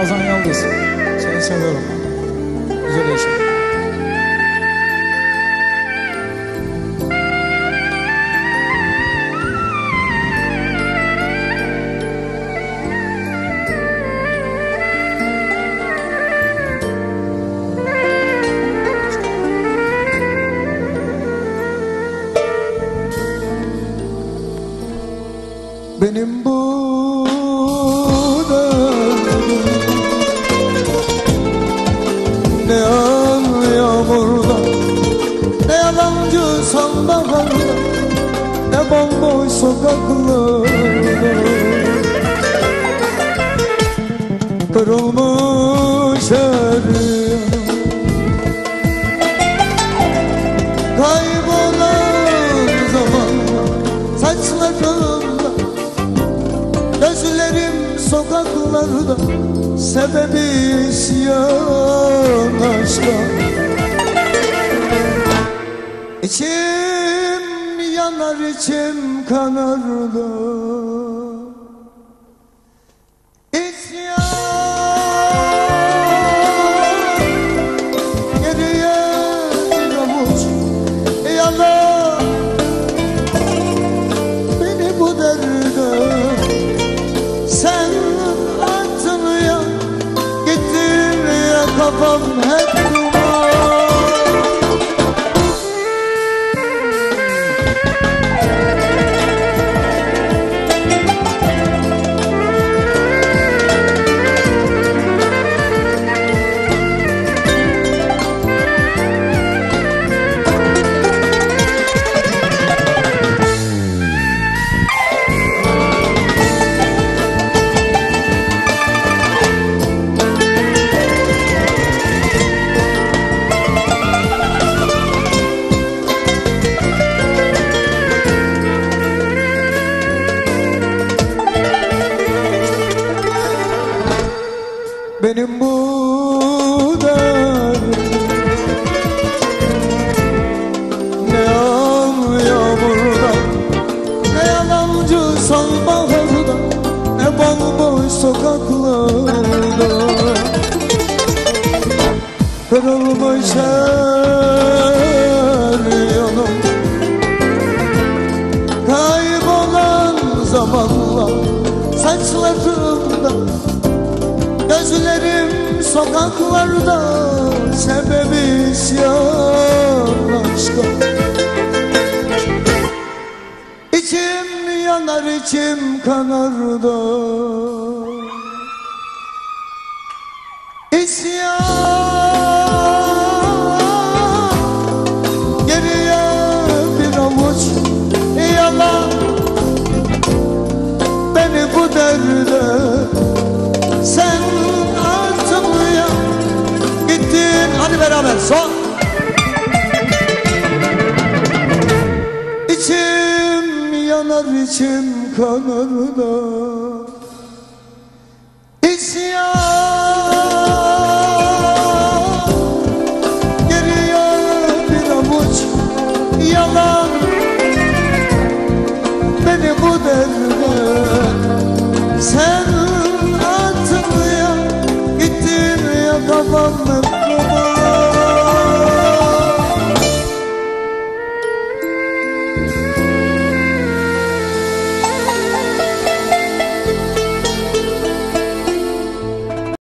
Neredesin? Seni seviyorum. Güzel yaşa. Benim bu sonbaharda Ne bomboş sokaklarda Kırılmış yanım Kaybolan zaman Saçlarımda Gözlerim sokaklarda Sebebi isyan aşka İçim yanar içim kanar da İsyan Benim bu derdim. Ne yağan yağmurda Ne yalancı sonbaharda Ne bomboş sokaklarda. Kırılmış her sokaklarda Sebebi isyan aşka İçim yanar içim kanar da. İsyan Beraber. Son. İçim yanar içim kanar da. İsyan Geriye bir avuç yalan. Beni bu derde sen attın ya Gittim ya kafamın